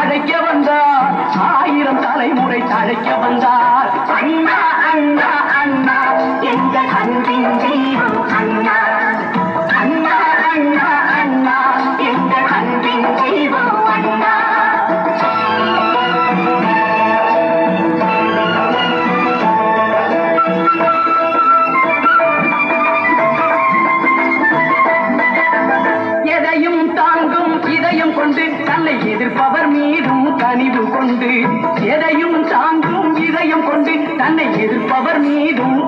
அழைக்க வந்தார் ஆயிரம் தலைமுறை அழைக்க வந்தார். அண்ணா அண்ணா தாங்கும் இதயம் கொண்டு தன்னை எதிர்ப்பவர் மீதும் கனிவு கொண்டு எதையும் தாங்கும் இதயம் கொண்டு தன்னை எதிர்ப்பவர் மீதும்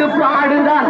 பாட்டு பாடுதான்